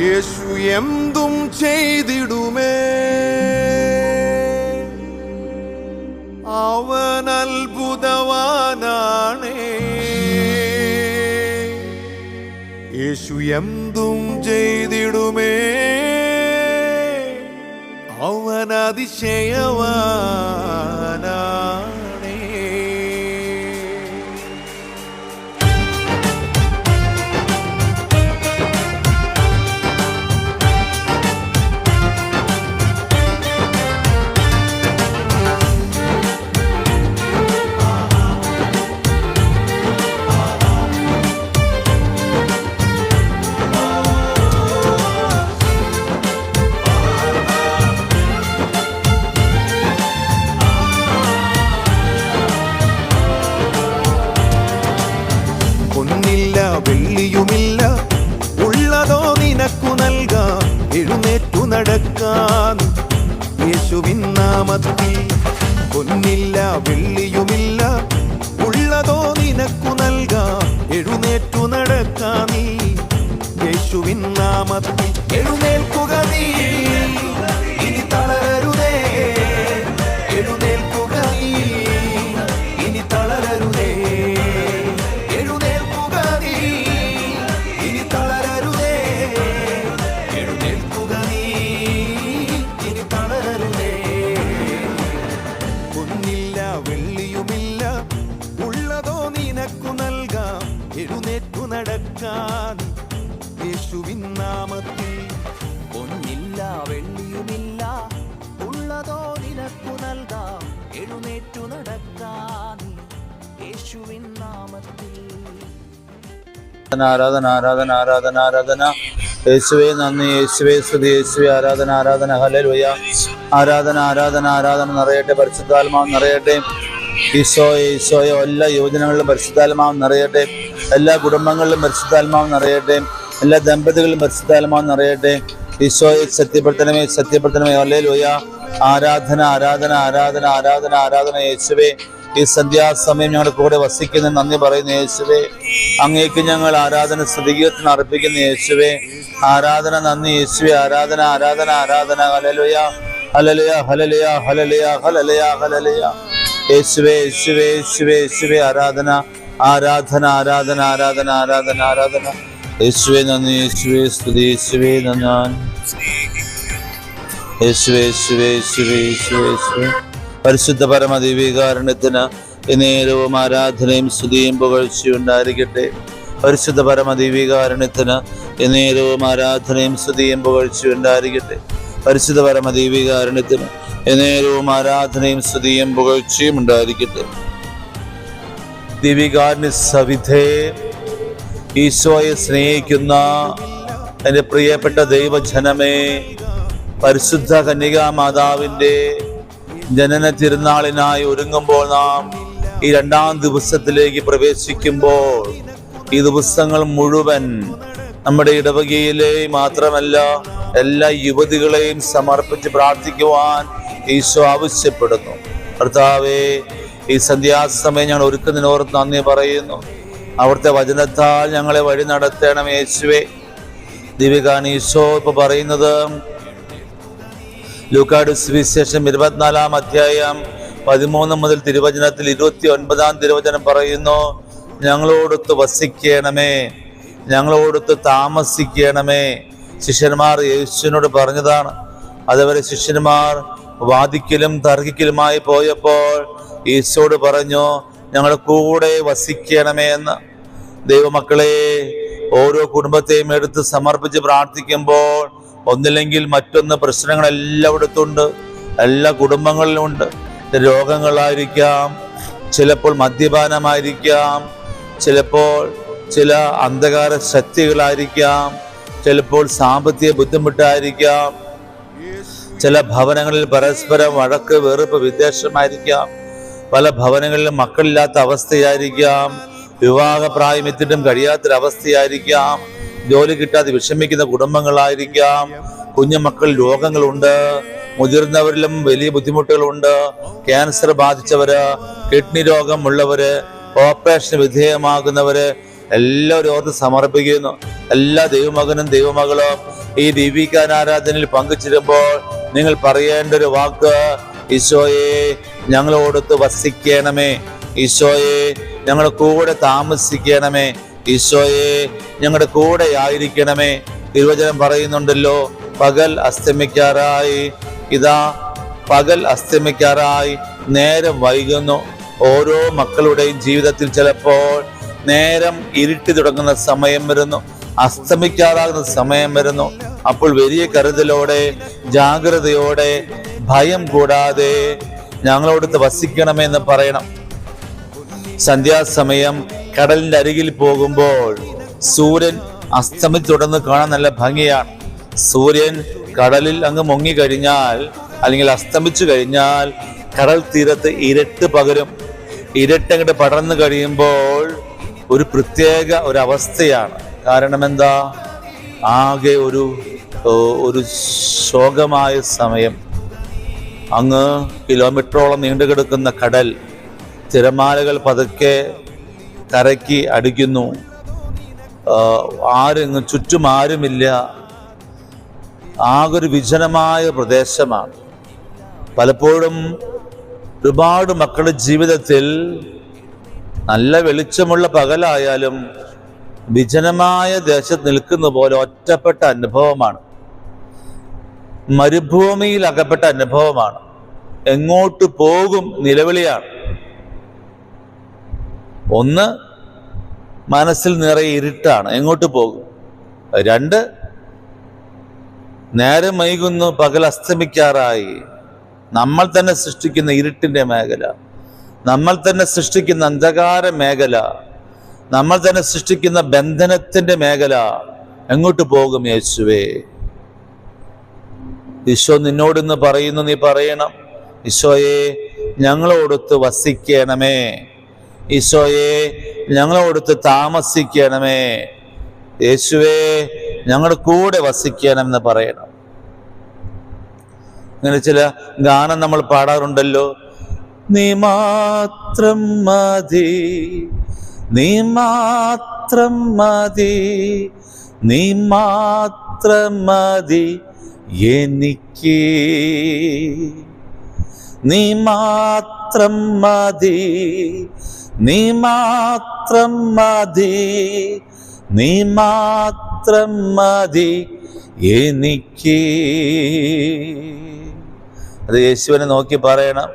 യേശു എന്തും ചെയ്തിടുമേ യേശു എന്തും ചെയ്തിടുമേ. അവൻ അതിശയവാനാണേ നാമത്തിൽ പൊന്നില്ല വെള്ളിയുമില്ല. ഉള്ളതോ നിനക്കു നൽകാം. എഴുന്നേറ്റു നടക്കാ നീ. യേശുവിൻ നാമത്തിൽ എഴുന്നേൽക്കുക നീ. നടക്കാൻ യേശുവിൻ നാമത്തിൽ. ഒന്നില്ല വെള്ളിയുമില്ല ഉള്ളതോ നിനക്കു നൽകാം. എഴുന്നേറ്റു നടക്കാൻ യേശുവിൻ നാമത്തിൽ. ആരാധന ആരാധന ആരാധന ആരാധന യേശുവേ നന്ദി. യേശുവേ സ്തുതി. യേശുവേ ആരാധന ആരാധന. ഹല്ലേലൂയ. ആരാധന ആരാധന ആരാധന നിറയട്ടെ. പരിശുദ്ധാത്മാവ് നിറയട്ടെ. ഈശോയെ ഈശോയെ എല്ലാ യുവജനങ്ങളിലും പരിശുദ്ധാത്മാവ് നിറയട്ടെ. എല്ലാ കുടുംബങ്ങളിലും പരിശുദ്ധാത്മാവ് നിറയട്ടെ. എല്ലാ ദമ്പതികളിലും പരിശുദ്ധാത്മാവ് നിറയട്ടെ. ഈശോയെ സത്യപ്പെടുത്തണമേ സത്യപ്പെടുത്തണമേ ലോയ ആരാധന ആരാധന ആരാധന ആരാധന ആരാധന യേശുവേ. ഈ സന്ധ്യാസമയം ഞങ്ങളുടെ കൂടെ വസിക്കുന്ന നന്ദി പറയുന്ന യേശുവേ. അങ്ങേക്ക് ഞങ്ങൾ ആരാധന സ്തുതികീർത്തനം അർപ്പിക്കുന്ന യേശുവേ. ആരാധന നന്ദി യേശുവേ. ആരാധന ആരാധന ആരാധന. ഹലലുയ ഹലലുയ ഹലലുയ ഹലലുയ ഹലലുയ ഹലലുയ യേശുവേ യേശുവേ യേശുവേ യേശുവേ ആരാധന ആരാധന ആരാധന ആരാധന ആരാധന ആരാധന. യേശുവേ നന്ദി യേശുവേ സ്തുതി യേശുവേ നന്ദി യേശുവേ യേശുവേ യേശുവേ യേശുവേ യേശുവേ. പരിശുദ്ധ പരമദിവീകാരണത്തിന് നേരവും ആരാധനയും സ്തുതിയും പുകഴ്ചയും ഉണ്ടായിരിക്കട്ടെ. പരിശുദ്ധ പരമദിവീകാരണത്തിന് നേരവും ആരാധനയും സ്തുതിയും പുകഴ്ചയും ഉണ്ടായിരിക്കട്ടെ. പരിശുദ്ധ പരമദിവ്യകാരണത്തിന് നേരവും ആരാധനയും സ്തുതിയും പുകഴ്ചയും ഉണ്ടായിരിക്കട്ടെ. ദിവികാരന് സവിധേ ഈശോയെ സ്നേഹിക്കുന്ന എന്റെ പ്രിയപ്പെട്ട ദൈവജനമേ പരിശുദ്ധ കന്യകാ മാതാവിന്റെ ജനന തിരുനാളിനായി ഒരുങ്ങുമ്പോൾ നാം ഈ രണ്ടാം ദിവസത്തിലേക്ക് പ്രവേശിക്കുമ്പോൾ ഈ ദിവസങ്ങൾ മുഴുവൻ നമ്മുടെ ഇടവകയിലെ മാത്രമല്ല എല്ലാ യുവതികളെയും സമർപ്പിച്ച് പ്രാർത്ഥിക്കുവാൻ ഈശോ ആവശ്യപ്പെടുന്നു. കർത്താവേ ഈ സന്ധ്യാസമയം ഞങ്ങൾ ഒരുക്കുന്നതിനോർത്ത് നന്ദി പറയുന്നു. അവിടുത്തെ വചനത്താൽ ഞങ്ങളെ വഴി നടത്തണം യേശുവേ. ദീപികാണ് ഈശോ ഇപ്പൊ പറയുന്നത് ലൂക്കാട് സുവിശേഷം ഇരുപത്തിനാലാം അധ്യായം പതിമൂന്ന് മുതൽ തിരുവചനത്തിൽ ഇരുപത്തി ഒൻപതാം തിരുവചനം പറയുന്നു ഞങ്ങളോടൊത്ത് വസിക്കണമേ ഞങ്ങളോടൊത്ത് താമസിക്കണമേ. ശിഷ്യന്മാർ യേശുവിനോട് പറഞ്ഞതാണ് അതുവരെ ശിഷ്യന്മാർ വാദിക്കലും തർക്കിക്കലുമായി പോയപ്പോൾ ഈശോട് പറഞ്ഞു ഞങ്ങളുടെ കൂടെ വസിക്കണമേ എന്ന്. ദൈവമക്കളെ ഓരോ കുടുംബത്തെയും എടുത്ത് സമർപ്പിച്ച് പ്രാർത്ഥിക്കുമ്പോൾ ഒന്നില്ലെങ്കിൽ മറ്റൊന്ന് പ്രശ്നങ്ങൾ എല്ലായിടത്തും ഉണ്ട് എല്ലാ കുടുംബങ്ങളിലും ഉണ്ട്. രോഗങ്ങളായിരിക്കാം ചിലപ്പോൾ മദ്യപാനമായിരിക്കാം ചിലപ്പോൾ ചില അന്ധകാര ശക്തികളായിരിക്കാം ചിലപ്പോൾ സാമ്പത്തിക ബുദ്ധിമുട്ടായിരിക്കാം ചില ഭവനങ്ങളിൽ പരസ്പരം വഴക്ക് വെറുപ്പ് വിദ്വേഷമായിരിക്കാം. പല ഭവനങ്ങളിലും മക്കളില്ലാത്ത അവസ്ഥയായിരിക്കാം. വിവാഹപ്രായം എത്തിയിട്ടും കഴിയാത്തൊരവസ്ഥയായിരിക്കാം. ജോലി കിട്ടാതെ വിഷമിക്കുന്ന കുടുംബങ്ങളായിരിക്കാം. കുഞ്ഞുമക്കൾ രോഗങ്ങളുണ്ട്. മുതിർന്നവരിലും വലിയ ബുദ്ധിമുട്ടുകളുണ്ട്. ക്യാൻസർ ബാധിച്ചവര് കിഡ്നി രോഗം ഉള്ളവര് ഓപ്പറേഷന് വിധേയമാകുന്നവര് എല്ലാവരും ഓർത്ത് സമർപ്പിക്കുന്നു. എല്ലാ ദൈവമകനും ദൈവമകളും ഈ ദീപിക്കാൻ ആരാധനയിൽ പങ്കുചേരുമ്പോൾ നിങ്ങൾ പറയേണ്ട ഒരു വാക്ക് ഈശോയെ ഞങ്ങളോടൊത്ത് വസിക്കണമേ. ഈശോയെ ഞങ്ങളുടെ കൂടെ താമസിക്കണമേ. ഈശോയെ ഞങ്ങളുടെ കൂടെ ആയിരിക്കണമേ. തിരുവചനം പറയുന്നുണ്ടല്ലോ പകൽ അസ്തമിക്കാറായി. ഇതാ പകൽ അസ്തമിക്കാറായി. നേരം വൈകുന്നു. ഓരോ മക്കളുടെയും ജീവിതത്തിൽ ചിലപ്പോൾ നേരം ഇരുട്ടി തുടങ്ങുന്ന സമയം വരുന്നു. അസ്തമിക്കാറാകുന്ന സമയം വരുന്നു. അപ്പോൾ വലിയ കരുതലോടെ ജാഗ്രതയോടെ ഭയം കൂടാതെ ഞങ്ങളോടത്ത് വസിക്കണമെന്ന് പറയണം. സന്ധ്യാസമയം കടലിന്റെ അരികിൽ പോകുമ്പോൾ സൂര്യൻ അസ്തമിച്ച് തുടർന്ന് കാണാൻ നല്ല ഭംഗിയാണ്. സൂര്യൻ കടലിൽ അങ്ങ് മുങ്ങി കഴിഞ്ഞാൽ അല്ലെങ്കിൽ അസ്തമിച്ചു കഴിഞ്ഞാൽ കടൽ തീരത്ത് ഇരട്ട് പകരും. ഇരട്ടങ്ങോട്ട് പടർന്നു കഴിയുമ്പോൾ ഒരു പ്രത്യേക ഒരു അവസ്ഥയാണ്. കാരണം എന്താ? ആകെ ഒരു ഒരു ശോകമായ സമയം. അങ്ങ് കിലോമീറ്ററോളം നീണ്ടു കിടക്കുന്ന കടൽ തിരമാലകൾ പതുക്കെ കരയ്ക്ക് അടിക്കുന്നു. ആരും ചുറ്റും ആരുമില്ല. ആകൊരു വിജനമായ പ്രദേശമാണ്. പലപ്പോഴും ഒരുപാട് മക്കളുടെ ജീവിതത്തിൽ നല്ല വെളിച്ചമുള്ള പകലായാലും വിജനമായ ദേശത്ത് നിൽക്കുന്ന പോലെ ഒറ്റപ്പെട്ട അനുഭവമാണ്. മരുഭൂമിയിൽ അകപ്പെട്ട അനുഭവമാണ്. എങ്ങോട്ട് പോകും നിലവിളിയാണ്. ഒന്ന് മനസ്സിൽ നിറയെ ഇരുട്ടാണ്. എങ്ങോട്ട് പോകും? രണ്ട് നേരം വൈകുന്നു പകൽ അസ്തമിക്കാറായി. നമ്മൾ തന്നെ സൃഷ്ടിക്കുന്ന ഇരുട്ടിന്റെ മേഖല. നമ്മൾ തന്നെ സൃഷ്ടിക്കുന്ന അന്ധകാര മേഖല. നമ്മൾ തന്നെ സൃഷ്ടിക്കുന്ന ബന്ധനത്തിന്റെ മേഖല. എങ്ങോട്ട് പോകും യേശുവേ? ഈശോ നിന്നോടിന്ന് പറയുന്നു നീ പറയണം. ഈശോയെ ഞങ്ങളോടൊത്ത് വസിക്കണമേ. ഈശോയെ ഞങ്ങളോടൊത്ത് താമസിക്കണമേ. യേശുവേ ഞങ്ങളുടെ കൂടെ വസിക്കണം എന്ന് പറയണം. അങ്ങനെ ചില ഗാനം നമ്മൾ പാടാറുണ്ടല്ലോ. നീ മാത്രം മതി നീ മാത്രം മതി നീ മാത്രം മതി എനിക്ക് നീ മാത്രം മതി നീ മാത്രം മതി നീ മാത്രം മതി എനിക്ക്. അത് യേശുവിനെ നോക്കി പറയണം.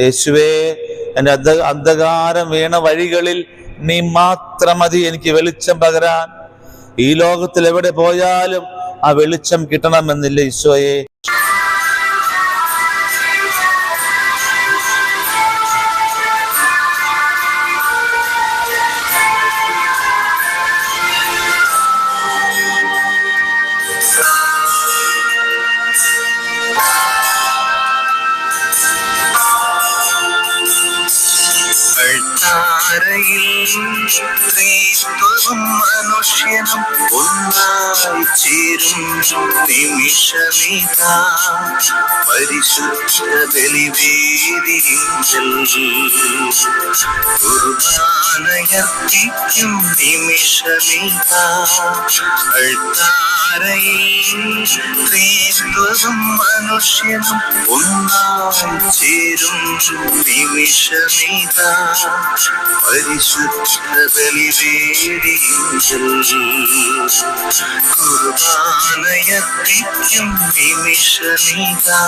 യേശുവേ എന്റെ അന്ധ അന്ധകാരം വീണ വഴികളിൽ നീ മാത്രം മതി എനിക്ക് വെളിച്ചം പകരാൻ. ഈ ലോകത്തിൽ എവിടെ പോയാലും ആ വെളിച്ചം കിട്ടണമെന്നില്ല ഈശോയെ. അൾത്താരയിൽ ക്രിസ്തുവും മനുഷ്യനും ഒന്നായി ചേരും നിമിഷമിതാ. പരിശുദ്ധ ബലിവേദിയിൽ കുർബാനയർപ്പിക്കും നിമിഷമിതാ. അൾത്താരയിൽ ക്രിസ്തുവും മനുഷ്യനും ഒന്നാം ചേരും. നിമിഷമിതാ പരിശുദ്ധ ബലിവേദിയിൽ കുർബാനയർപ്പിക്കും നിമിഷമിതാ